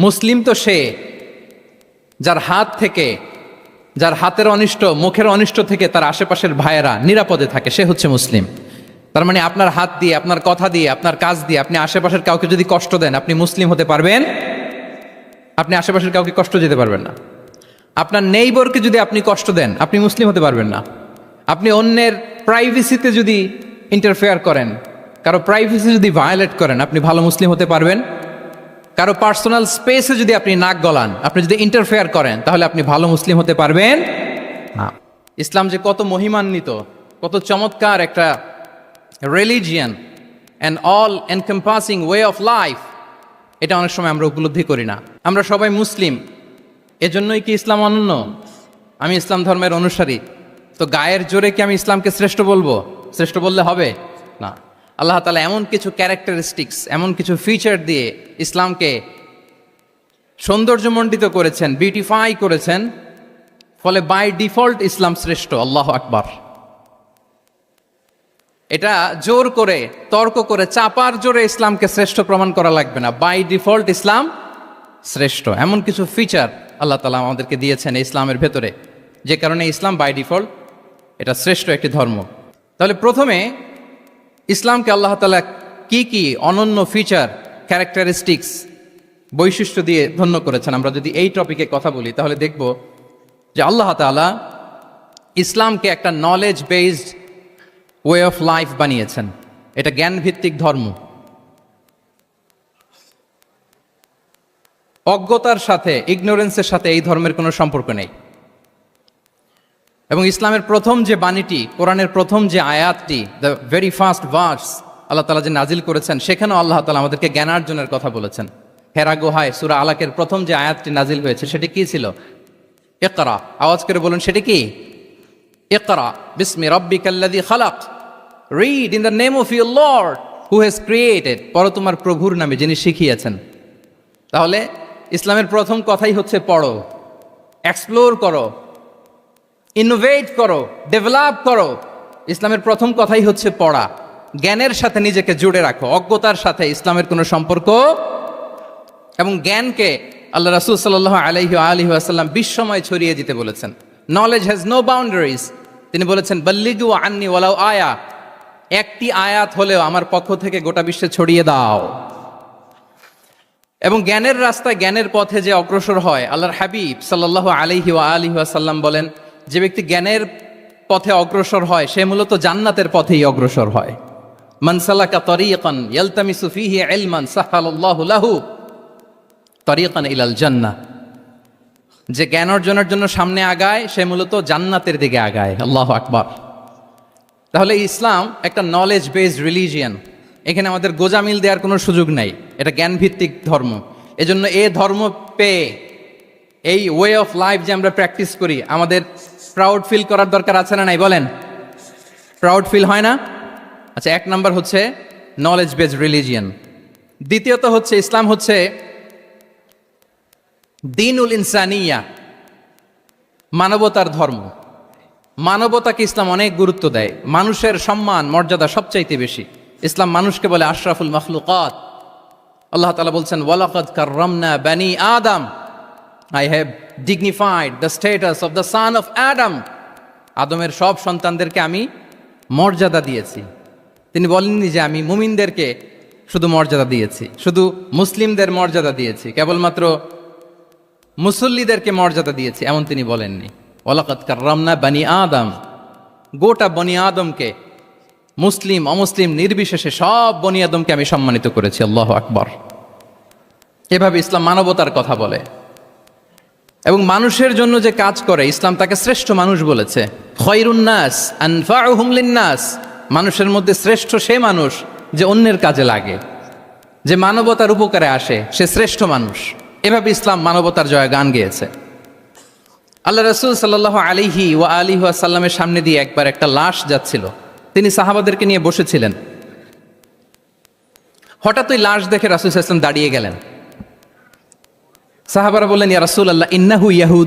মুসলিম তো সে, যার হাত থেকে, যার হাতের অনিষ্ট, মুখের অনিষ্ট থেকে তার আশেপাশের ভাইয়েরা নিরাপদে থাকে, সে হচ্ছে মুসলিম। তার মানে আপনার হাত দিয়ে, আপনার কথা দিয়ে, আপনার কাজ দিয়ে, আপনি আশেপাশের কাউকে যদি কষ্ট দেন, আপনি মুসলিম হতে পারবেন? আপনি আশেপাশের কাউকে কষ্ট দিতে পারবেন না। আপনার নেইবরকে যদি আপনি কষ্ট দেন, আপনি মুসলিম হতে পারবেন না। আপনি অন্যের প্রাইভেসিতে যদি ইন্টারফেয়ার করেন, কারও প্রাইভেসি যদি ভায়োলেট করেন, আপনি ভালো মুসলিম হতে পারবেন। কারও পার্সোনাল স্পেসে যদি আপনি নাক গলান, আপনি যদি ইন্টারফেয়ার করেন, তাহলে আপনি ভালো মুসলিম হতে পারবেন? না। ইসলাম যে কত মহিমান্বিত, কত চমৎকার একটা religion and all encompassing way of life এটা অনেক সময় আমরা উপলব্ধি করি না। আমরা সবাই মুসলিম। এজন্যই কি ইসলাম অনন্য? আমি ইসলাম ধর্মের অনুসারী। তো গায়ের জোরে কি আমি ইসলামকে শ্রেষ্ঠ বলব? শ্রেষ্ঠ বললে হবে? না। আল্লাহ তালা এমন কিছু ক্যারেক্টারিস্টিক্স এমন কিছু ফিচার দিয়ে ইসলামকে সৌন্দর্যমণ্ডিত করেছেন বিউটিফাই করেছেন, ফলে বাই ডিফল্ট ইসলাম শ্রেষ্ঠ, আল্লাহ আকবার। এটা জোর করে, তর্ক করে, চাপার জোরে ইসলামকে শ্রেষ্ঠ প্রমাণ করা লাগবে না। বাই ডিফল্ট ইসলাম শ্রেষ্ঠ। এমন কিছু ফিচার আল্লাহ তালা আমাদেরকে দিয়েছেন ইসলামের ভেতরে। যে কারণে ইসলাম বাই ডিফল্ট এটা শ্রেষ্ঠ একটি ধর্ম। তাহলে প্রথমে ইসলামকে আল্লাহ তালা কি কি অনন্য ফিচার ক্যারেক্টারিস্টিক্স বৈশিষ্ট্য দিয়ে ধন্য করেছেন, আমরা যদি এই টপিকে কথা বলি, তাহলে দেখব যে আল্লাহ তালা ইসলামকে একটা knowledge based way of life বানিয়েছেন। এটা জ্ঞান ভিত্তিক ধর্ম। অজ্ঞতার সাথে ইগনোরেন্সের সাথে এই ধর্মের কোনো সম্পর্ক নেই। এবং ইসলামের প্রথম যে বাণীটি, কোরআনের প্রথম যে আয়াতটি the very first verse Allah Taala যে নাজিল করেছেন, সেখানেও আল্লাহ তালা আমাদেরকে জ্ঞানার্জনের কথা বলেছেন। হেরা গুহায় সুরা আলাকের প্রথম যে আয়াতটি নাজিল হয়েছে, সেটি কি ছিল? একরা আওয়াজ করে বলুন, সেটি কি? একরা বিসমি রব্বিকাল্লাদি খালাক। Read in the name of your lord who has created পর তোমার প্রভুর নামে, যিনি শিখিয়েছেন। তাহলে ইসলামের প্রথম কথাই হচ্ছে পড়ো। এক্সপ্লোর করো। ইনোভেট করো ডেভেলপ করো। ইসলামের প্রথম কথাই হচ্ছে পড়া। জ্ঞানের সাথে নিজেকে জুড়ে রাখো, অজ্ঞতার সাথে ইসলামের কোনো সম্পর্ক এবং জ্ঞানকে আল্লাহ রাসুল সাল্লাহ আলহি আলহি আসাল্লাম বিশ্বময় ছড়িয়ে দিতে বলেছেন। নলেজ হ্যাজ নো বাউন্ডারিজ তিনি বলেছেন, বল্লিগু আন্নি ওয়ালাও আয়া। একটি আয়াত হলেও আমার পক্ষ থেকে গোটা বিশ্বে ছড়িয়ে দাও। এবং জ্ঞানের রাস্তায় জ্ঞানের পথে যে অগ্রসর হয়, আল্লাহর হাবিব সাল্লাহ আলিহি আলিহি আসাল্লাম বলেন যে ব্যক্তি জ্ঞানের পথে অগ্রসর হয়, সে মূলত জান্নাতের পথেই অগ্রসর হয়। মানসালাকা তরিয়কান ইয়ালতামিসু ফিহি ইলমান সাহালাল্লাহু লাহু তরিয়কান ইলাল জান্নাহ। যে জ্ঞান অর্জনের জন্য সামনে আগায়, সে মূলত জান্নাতের দিকে আগায়। আল্লাহ আকবার। তাহলে ইসলাম একটা নলেজ বেসড রিলিজিয়ান এখানে আমাদের গোজামিল দেওয়ার কোনো সুযোগ নাই। এটা জ্ঞান ভিত্তিক ধর্ম। এজন্য এ ধর্ম পেয়ে এই ওয়ে অফ লাইফ যে আমরা প্র্যাকটিস করি, আমাদের প্রাউড ফিল করার দরকার আছে না নাই? বলেন। প্রাউড ফিল হয় না? আচ্ছা এক নাম্বার হচ্ছে নলেজ বেজ রিলিজিয়ান দ্বিতীয়ত হচ্ছে ইসলাম হচ্ছে দিনুল ইনসানিয়া, মানবতার ধর্ম। মানবতাকে ইসলাম অনেক গুরুত্ব দেয়। মানুষের সম্মান, মর্যাদা সবচাইতে বেশি। ইসলাম মানুষকে বলে আশরাফুল মখলুকাত। আল্লাহ তালা বলছেন, ওয়ালাকাদ কাররামনা বানি আদম। I have dignified the status of the son of Adam আদমের সব সন্তানদেরকে আমি মর্যাদা দিয়েছি। তিনি বলেননি যে আমি মুমিনদেরকে শুধু মর্যাদা দিয়েছি, শুধু মুসলিমদের মর্যাদা দিয়েছি, কেবলমাত্র মুসল্লিদেরকে মর্যাদা দিয়েছি, এমন তিনি বলেননি। ওলাকাত কাররামনা বানি আদম। গোটা বনি আদমকে, মুসলিম, অমুসলিম, নির্বিশেষে সব বনি আদমকে আমি সম্মানিত করেছি, আল্লাহ আকবর। এভাবে ইসলাম মানবতার কথা বলে। এবং মানুষের জন্য যে কাজ করে, ইসলাম তাকে শ্রেষ্ঠ মানুষ বলেছে। খয়রুন্নাস আনফাউহুম লিন্নাস। মানুষের মধ্যে শ্রেষ্ঠ সে মানুষ যে অন্যের কাজে লাগে। যে মানবতার উপকারে আসে, সে শ্রেষ্ঠ মানুষ। এভাবে ইসলাম মানবতার জয় গান গেয়েছে। আল্লাহ রসুল সাল্লাহ আলিহি ও আলী সাল্লামের সামনে দিয়ে একবার একটা লাশ যাচ্ছিল। তিনি সাহাবাদেরকে নিয়ে বসেছিলেন। হঠাৎ ওই লাশ দেখে রাসুল ইসলাম দাঁড়িয়ে গেলেন। সাহাবারা বললেন ইয়া রাসুল আল্লাহ ইন্নাহু ইয়াহুদ